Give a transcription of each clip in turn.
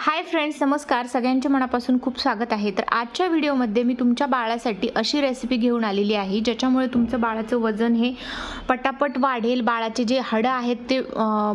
Hi friends नमस्कार. सगळ्यांच्या मनापासून खूप स्वागत आहे. तर आजच्या व्हिडिओमध्ये मी तुमच्या बाळासाठी अशी रेसिपी घेऊन आलेली आहे ज्याच्यामुळे तुमचं बाळाचं वजन हे पटापट वाढेल. बाळाचे जे हाडं आहेत ते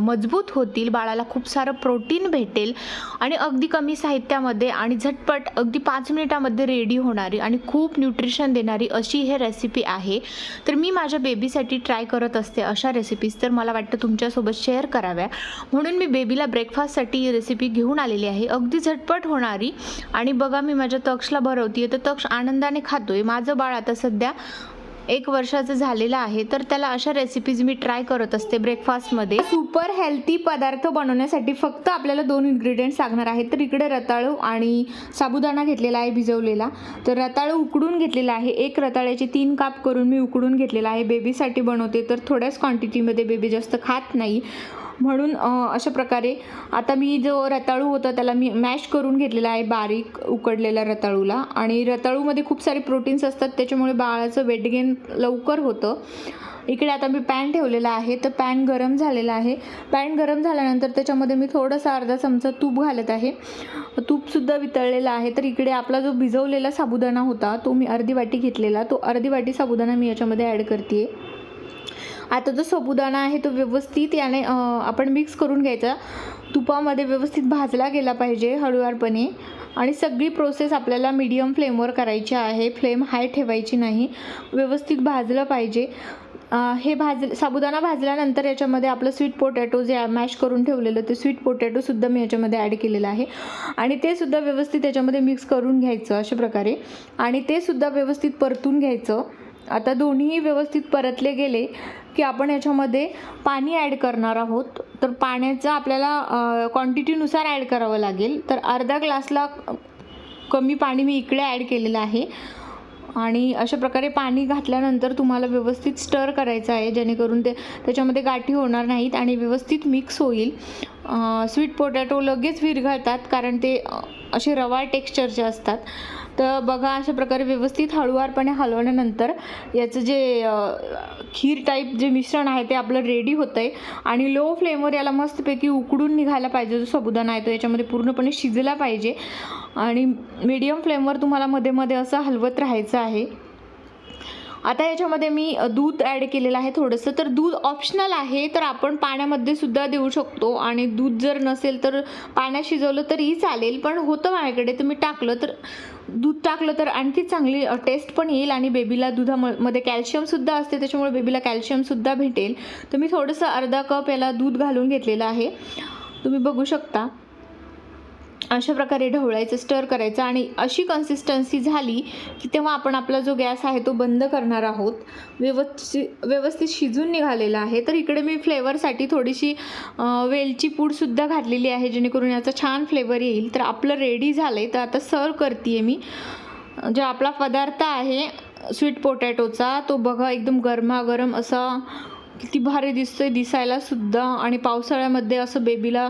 मजबूत होतील. बाळाला खूप सारं प्रोटीन भेटेल आणि अगदी कमी साहित्यामध्ये आणि झटपट अगदी पाच मिनिटामध्ये रेडी होणारी आणि खूप न्यूट्रिशन देणारी अशी हे रेसिपी आहे. तर मी माझ्या बेबीसाठी ट्राय करत असते अशा रेसिपीज तर मला वाटतं तुमच्यासोबत शेअर कराव्या. म्हणून मी बेबीला ब्रेकफास्टसाठी ही रेसिपी घेऊन आलेली आहे. आहे. अगदी झटपट होणारी. आणि बघा मी माझ्या तक्षला भरवते तर तक्ष आनंदाने खातोय. माझं बाळ आता सध्या एक वर्षाचं झालेलं आहे. तर त्याला अशा रेसिपीज मी ट्राय करत असते ब्रेकफास्टमध्ये सुपर हेल्थी पदार्थ बनवण्यासाठी फक्त आपल्याला दोन इन्ग्रेडियंट्स लागणार आहेत. तर इकडे रताळू आणि साबुदाणा घेतलेला आहे भिजवलेला. तर रताळू उकडून घेतलेला आहे. एक रताळ्याचे तीन काप करून मी उकडून घेतलेला आहे. बेबीसाठी बनवते. तर थोड्याच क्वांटिटीमध्ये बेबी जास्त खात नाही. म्हणून अशा प्रकारे आता मी जो रताळू होता त्याला मी मॅश करून घेतलेला आहे बारीक उकडलेल्या रताळूला. आणि रताळूमध्ये खूप सारे प्रोटीन्स असतात त्याच्यामुळे बाळाचं वेट गेन लवकर होतं. इकडे आता मी पॅन ठेवलेला आहे तर पॅन गरम झालेला आहे. पॅन गरम झाल्यानंतर त्याच्यामध्ये मी थोडासा अर्धा चमचा तूप घालत आहे. तूपसुद्धा वितळलेला आहे तर इकडे आपला जो भिजवलेला साबुदाणा होता तो मी अर्धी वाटी घेतलेला. तो अर्धी वाटी साबुदाणा मी याच्यामध्ये ॲड करते आता जो साबुदाणा आहे तो व्यवस्थित याने आपण मिक्स करून घ्यायचा. तुपामध्ये व्यवस्थित भाजला गेला पाहिजे हळूवारपणे. आणि सगळी प्रोसेस आपल्याला मीडियम फ्लेमवर करायची आहे. फ्लेम हाय ठेवायची नाही. व्यवस्थित भाजलं पाहिजे. हे भाज साबुदाणा भाजल्यानंतर याच्यामध्ये आपलं स्वीट पोटॅटो जे मॅश करून ठेवलेलं ते स्वीट पोटॅटोसुद्धा मी याच्यामध्ये ॲड केलेलं आहे. आणि ते सुद्धा व्यवस्थित याच्यामध्ये मिक्स करून घ्यायचं अशा प्रकारे. आणि ते सुद्धा व्यवस्थित परतून घ्यायचं. आता दोन्ही व्यवस्थित परतले गेले की आपण याच्यामध्ये पाणी ॲड करणार आहोत. तर पाण्याचं आपल्याला क्वांटिटीनुसार ॲड करावं लागेल. तर अर्धा ग्लासला कमी पाणी मी इकडे ॲड केलेलं आहे. आणि अशा प्रकारे पाणी घातल्यानंतर तुम्हाला व्यवस्थित स्टर करायचं आहे जेणेकरून ते त्याच्यामध्ये गाठी होणार नाहीत आणि व्यवस्थित मिक्स होईल. स्वीट पोटॅटो लगेच विरघळतात कारण ते असे रवाळ टेक्स्चरचे असतात. तर बघा अशा प्रकारे व्यवस्थित हळुवारपणे हलवल्यानंतर याचं जे खीर टाईप जे मिश्रण आहे ते आपलं रेडी होतं आहे आणि लो फ्लेमवर याला मस्तपैकी उकडून निघायला पाहिजे जो साबुदाणा आहे तो याच्यामध्ये पूर्णपणे शिजला पाहिजे. आणि मीडियम फ्लेमवर तुम्हाला मध्ये मध्ये असं हलवत राहायचं आहे. आता याच्यामध्ये मी दूध ॲड केलेलं आहे थोडंसं. तर दूध ऑप्शनल आहे तर आपण पाण्यामध्ये सुद्धा देऊ शकतो. आणि दूध जर नसेल तर पाण्यात शिजवलं तरीही चालेल पण होतं माझ्याकडे तर मी टाकलं तर दूध टाकलं तर आणखी चांगली टेस्ट पण येईल. आणि बेबीला दुधामध्ये कॅल्शियमसुद्धा असते त्याच्यामुळे बेबीला कॅल्शियमसुद्धा भेटेल. तर मी थोडंसं अर्धा कप याला दूध घालून घेतलेलं आहे. तुम्ही बघू शकता. अशा प्रकारे ढवळायचं स्टर करायचं आणि अशी कन्सिस्टन्सी झाली की तेव्हा आपण आपला जो गॅस आहे तो बंद करणार आहोत. व्यवस्थित व्यवस्थित शिजून निघालेला आहे. तर इकडे मी फ्लेवरसाठी थोडीशी वेलची पूडसुद्धा घातलेली आहे जेणेकरून याचा छान फ्लेवर येईल. तर आपलं रेडी झालं आहे तर आता सर्व करते मी. जो आपला पदार्थ आहे स्वीट पोटॅटोचा तो बघा एकदम गरमागरम असा किती भारी दिसतोय दिसायला सुद्धा. आणि पावसाळ्यामध्ये असं बेबीला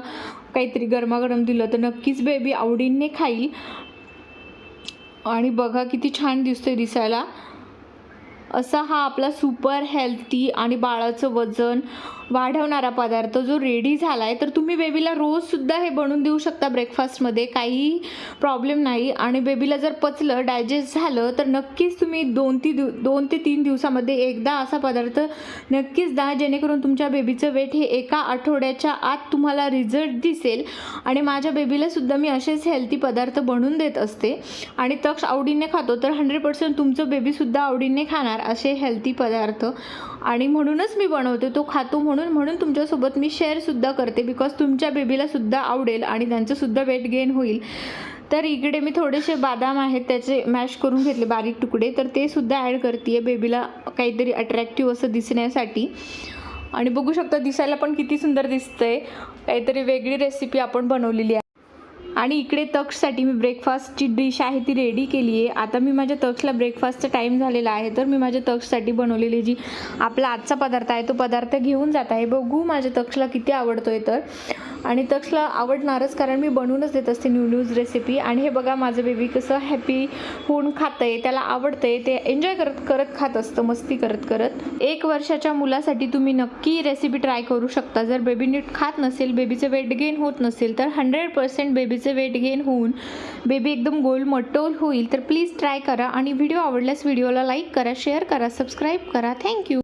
काहीतरी गरमागरम दिलं तर नक्कीच बेबी आवडीने खाईल. आणि बघा किती छान दिसतोय दिसायला. असा हा आपला सुपर हेल्थी आणि बाळाचं वजन वाढवणारा पदार्थ जो रेडी झाला आहे तर तुम्ही बेबीला रोजसुद्धा हे बनवून देऊ शकता ब्रेकफास्टमध्ये काहीही प्रॉब्लेम नाही. आणि बेबीला जर पचलं डायजेस्ट झालं तर नक्कीच तुम्ही दोन ती दिव दोन ते तीन दिवसामध्ये एकदा असा पदार्थ नक्कीच द्या जेणेकरून तुमच्या बेबीचं वेट हे एका आठवड्याच्या आत तुम्हाला रिझल्ट दिसेल. आणि माझ्या बेबीलासुद्धा मी असेच हेल्थी पदार्थ बनवून देत असते. आणि तक्ष आवडीने खातो तर हंड्रेड पर्सेंट तुमचं बेबीसुद्धा आवडीने खाणार असे हेल्थी पदार्थ. आणि म्हणूनच मी बनवते. तो खातो म्हणून म्हणून तुमच्यासोबत मी शेअरसुद्धा करते. बिकॉज तुमच्या बेबीलासुद्धा आवडेल आणि त्यांचंसुद्धा वेट गेन होईल. तर इकडे मी थोडेसे बदाम आहेत त्याचे मॅश करून घेतले बारीक तुकडे. तर ते सुद्धा ॲड करते बेबीला काहीतरी अट्रॅक्टिव्ह असं दिसण्यासाठी. आणि बघू शकता दिसायला पण किती सुंदर दिसतंय. काहीतरी वेगळी रेसिपी आपण बनवलेली आहे. आणि इकडे तक्षसाठी मी ब्रेकफास्टची डिश आहे ती रेडी केली आहे. आता मी माझ्या तक्षला ब्रेकफास्टचा टाईम झालेला आहे तर मी माझ्या तक्षसाठी बनवलेली जी आपला आजचा पदार्थ आहे तो पदार्थ घेऊन जात आहे. बघू माझ्या तक्षला किती आवडतो आहे तर. आणि तक्षला आवडणारच कारण मी बनवूनच देत असते न्यू न्यूज रेसिपी आणि हे बघा माझं बेबी कसं हॅपी होऊन खातं आहे त्याला आवडतं आहे ते एन्जॉय करत करत खात असतं मस्ती करत करत. एक वर्षाच्या मुलासाठी तुम्ही नक्की रेसिपी ट्राय करू शकता. जर बेबी नीट खात नसेल बेबीचं वेट गेन होत नसेल तर हंड्रेड पर्सेंट बेबीचं वेट गेन होऊन बेबी एकदम गोल मटोल होईल. तर प्लीज ट्राय करा आणि व्हिडिओ आवडल्यास व्हिडिओला लाईक करा शेअर करा सबस्क्राईब करा. थँक्यू